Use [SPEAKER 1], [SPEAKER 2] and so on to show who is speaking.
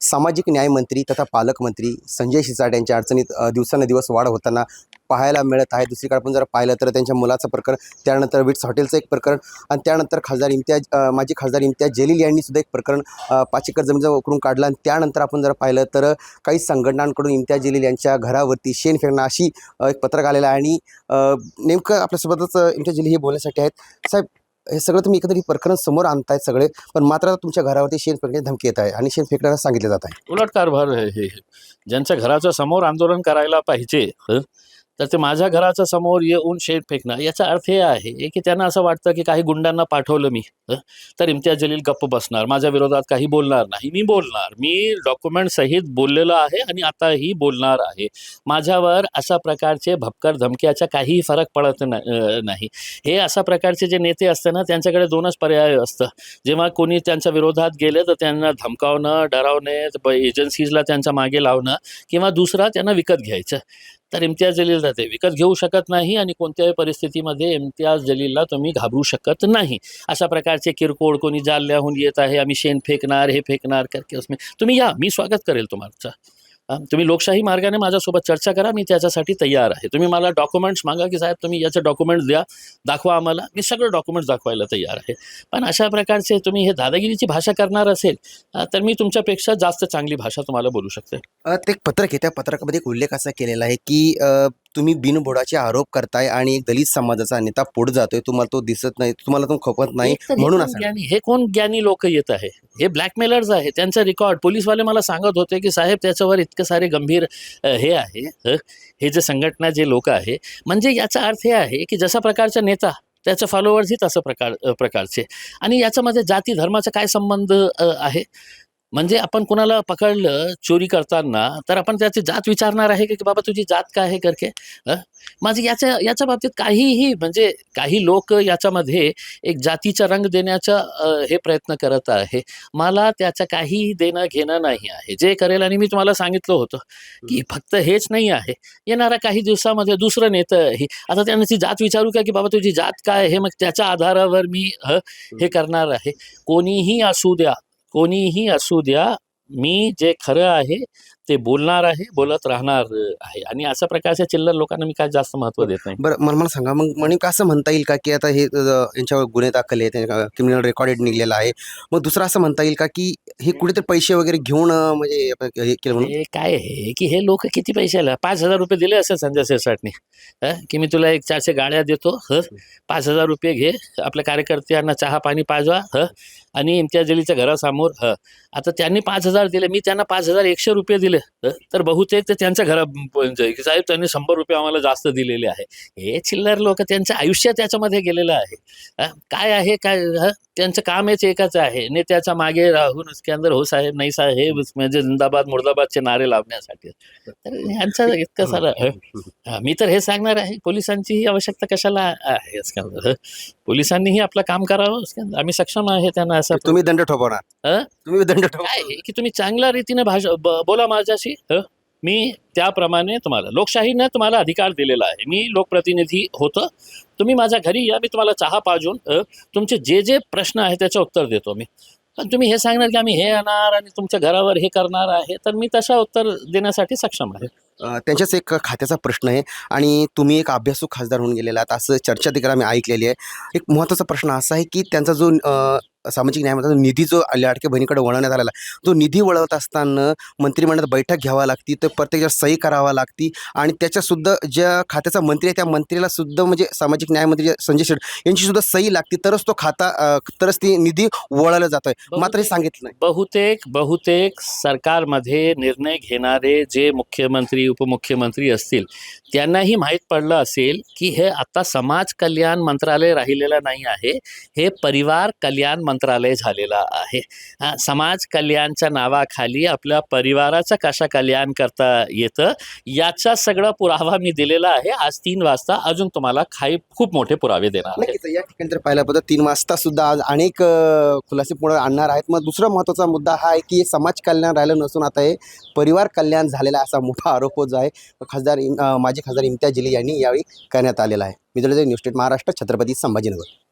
[SPEAKER 1] सामाजिक न्यायमंत्री तथा पालकमंत्री संजय शिरसाट यांच्या अडचणीत दिवसानुदिवस वाढ होताना पाहायला मिळत आहे. दुसरीकडे आपण जर पाहिलं तर त्यांच्या मुलाचं प्रकरण त्यानंतर विट्स हॉटेलचं एक प्रकरण आणि त्यानंतर खासदार इम्तियाज माजी खासदार इम्तियाज जलील यांनी सुद्धा एक प्रकरण पाच एकर जमिनीचं उकरून काढलं आणि त्यानंतर आपण जर पाहिलं तर काही संघटनांकडून इम्तियाज जलील यांच्या घरावरती शेण फेकणं अशी एक पत्रक आलेलं आहे. आणि नेमकं आपल्यासोबतच इम्तियाज जलील हे बोलण्यासाठी आहेत. साहेब हे सगळं तुम्ही एकंदरीत प्रकरण समोर आणतायत सगळे पण मात्र आता तुमच्या घरावरती शेण फेकण्याची धमकी येत आहे आणि शेण फेकण्याला सांगितलं जात आहे.
[SPEAKER 2] उलट कारभार आहे हे. ज्यांच्या घराच्या समोर आंदोलन करायला पाहिजे हं, तर ते माझ्या घराच्या समोर येऊन शेड फेकणं याचा अर्थ हे आहे की त्यांना असं वाटतं की काही गुंडांना पाठवलं मी तर इम्तियाज जलील गप्प बसणार माझ्या विरोधात काही बोलणार नाही मी बोलणार मी डॉक्युमेंट सहित बोललेलो आहे आणि आताही बोलणार आहे. माझ्यावर अशा प्रकारचे भपकर धमक्याचा काहीही फरक पडत नाही. हे अशा प्रकारचे जे नेते असते ना त्यांच्याकडे दोनच पर्याय असतं. जेव्हा कोणी त्यांच्या विरोधात गेले तर त्यांना धमकावणं डरावणे ब- एजन्सीजला त्यांच्या मागे लावणं किंवा दुसरा त्यांना विकत घ्यायचं. तर इम्तियाज जलील जाते विकत घेऊ शकत नाही आणि कोणत्याही परिस्थितीमध्ये इम्तियाज जलीलला तुम्ही घाबरू शकत नाही. अशा प्रकारचे किरकोळ कोणी जालल्याहून येत आहे आम्ही शेण फेकणार हे फेकणार करके उसमे तुम्ही या मी स्वागत करेल तुमचं तुम्ही लोकशाही मार्गाने माझ्यासोबत चर्चा करा मी त्याच्यासाठी तयार आहे. तुम्ही मला डॉक्युमेंट्स मागा की साहेब तुम्ही याचे डॉक्युमेंट्स द्या दाखवा आम्हाला. मी सगळं डॉक्युमेंट्स दाखवायला तयार आहे. पण अशा प्रकारचे तुम्ही हे दादागिरीची भाषा करणार असेल तर मी तुमच्यापेक्षा जास्त चांगली भाषा तुम्हाला बोलू शकते.
[SPEAKER 1] ते एक पत्रक आहे त्या पत्रकामध्ये एक उल्लेख असा केलेला आहे की तुम्ही बिनबोडाचे आरोप करताय आणि एक दलित समाजाचा नेता पुढे जातोय तुम्हाला तो दिसत नाही तुम्हाला तो खपत नाही म्हणून
[SPEAKER 2] ज्ञानी हे कोण ज्ञानी लोक येत आहे? हे ब्लॅकमेलर्स आहे त्यांचा रेकॉर्ड पोलीसवाले मला सांगत होते की साहेब त्याच्यावर इतके सारे गंभीर हे आहे हे? जे संघटना जे लोक आहे म्हणजे याचा अर्थ हे आहे की जसा प्रकारचा नेता त्याचे फॉलोअर्सही तसं प्रकार प्रकारचे. आणि याच्यामध्ये जाती धर्माचा काय संबंध आहे? म्हणजे आपण कुणाला पकडलं चोरी करताना तर आपण त्याची जात विचारणार आहे की की बाबा तुझी जात काय आहे करके? माझे याच्या याच्या बाबतीत काहीही म्हणजे काही लोक याच्यामध्ये एक जातीचा रंग देण्याचा हे प्रयत्न करत आहे. मला त्याचं काही देणं घेणं नाही आहे. जे करेल आणि मी तुम्हाला सांगितलं होतं की फक्त हेच नाही आहे. येणाऱ्या काही दिवसामध्ये दुसरं नेतं हे आता त्यांना ती जात विचारू का की बाबा तुझी जात काय आहे? मग त्याच्या आधारावर मी हे. करणार आहे. कोणीही असू द्या कोणीही असू द्या मी जे खरं आहे ते बोलणार आहे बोलत राहणार आहे. आणि अशा प्रकारच्या चिल्लर लोकांना मी काय जास्त महत्त्व देत नाही.
[SPEAKER 1] बरं मला मला सांगा मग म्हणे का असं म्हणता येईल का की आता हे यांच्यावर गुन्हे दाखल आहेत क्रिमिनल रेकॉर्डेड निघलेला आहे. मग दुसरं असं म्हणता येईल का की हे कुठेतरी पैसे वगैरे घेऊन म्हणजे हे केलं म्हणून?
[SPEAKER 2] काय आहे? की हे लोक किती पैशाला पाच हजार रुपये दिले असेल संजय सिरसाटने हं? की मी तुला एक चारशे गाड्या देतो ह पाच हजार रुपये घे आपल्या कार्यकर्त्यांना चहा पाणी पाजवा ह आणि इम्तियाज जलीच्या घरासमोर ह. आता त्यांनी पाच हजार दिले मी त्यांना पाच हजार एकशे रुपये दिले? तर बहुतेक ते त्यांच्या घरा म्हणजे की साहेब त्यांनी शंभर रुपये आम्हाला जास्त दिलेले आहे हे चिल्लर लोक त्यांचं आयुष्य त्याच्यामध्ये गेलेलं आहे? काय आहे काय? त्यांचं कामच एकच आहे नेत्याच्या मागे राहून उसके अंदर हो साहेब नाही साहेब म्हणजे जिंदाबाद मुर्दाबादचे नारे लावण्यासाठी तर ह्यांचं इतकं सारं मी तर हे सांगणार आहे पोलिसांची ही आवश्यकता कशाला आहे हं? पोलिसांनीही आपलं काम करावं. आम्ही सक्षम आहे त्यांना असं
[SPEAKER 1] तुम्ही दंड ठोपवणार? तुम्ही दंड ठोप
[SPEAKER 2] काय आहे की तुम्ही चांगल्या रीतीने भाषा बोला समाजाशी हं? मी त्याप्रमाणे तुम्हाला लोकशाहीनं तुम्हाला अधिकार दिलेला आहे. मी लोकप्रतिनिधी होतं. तुम्ही माझ्या घरी या मी तुम्हाला चहा पाजून तुमचे जे जे प्रश्न आहे त्याचं उत्तर देतो मी. पण तुम्ही हे सांगणार की आम्ही हे येणार आणि तुमच्या घरावर हे करणार आहे तर मी तशा उत्तर देण्यासाठी सक्षम आहे.
[SPEAKER 1] त्यांच्याच एक खात्याचा प्रश्न आहे आणि तुम्ही एक अभ्यासू खासदार होऊन गेलेला आहात. असं चर्चा देखील आम्ही ऐकलेली आहे. एक महत्त्वाचा प्रश्न असा आहे की त्यांचा जो सामाजिक न्यायामध्ये निधी जो लाडक्या बहिणीकडे वळवण्यात आलेला तो निधी वळवत असताना मंत्रिमंडळात बैठक घ्यावा लागती तर प्रत्येक सही करावा लागती आणि त्याच्यासुद्धा ज्या खात्याचा मंत्री आहे त्या मंत्रीला सुद्धा म्हणजे सामाजिक न्यायमंत्री जे संजय शेठ यांची सुद्धा सही लागते तरच तो खाता तरच ती निधी वळवला जातोय. मात्र हे सांगितलं नाही.
[SPEAKER 2] बहुतेक बहुतेक सरकारमध्ये निर्णय घेणारे जे मुख्यमंत्री उपमुख्यमंत्री असतील त्यांनाही माहीत पडलं असेल की हे आता समाज कल्याण मंत्रालय राहिलेलं नाही आहे हे परिवार कल्याण मंत्रालय झालेला आहे. हा, समाज कल्याणच्या नावाखाली आपल्या परिवाराचं कशा कल्याण करता येतं याचा सगळा पुरावा मी दिलेला आहे. आज तीन वाजता अजून तुम्हाला काही खूप मोठे पुरावे देणार आहे.
[SPEAKER 1] नक्कीच या ठिकाणी जर पाहिलं पद्धत तीन वाजता सुद्धा आज अनेक अ, खुलासे पुढे आणणार आहेत. मग दुसरा महत्त्वाचा मुद्दा हा आहे की हे समाज कल्याण राहिलं नसून आता हे परिवार कल्याण झालेला असा मोठा आरोप जो आहे खासदार इम- अ, माजी खासदार इम्तियाज जलील यांनी यावेळी करण्यात आलेला आहे. मी न्यूज स्टेट महाराष्ट्र छत्रपती संभाजीनगर.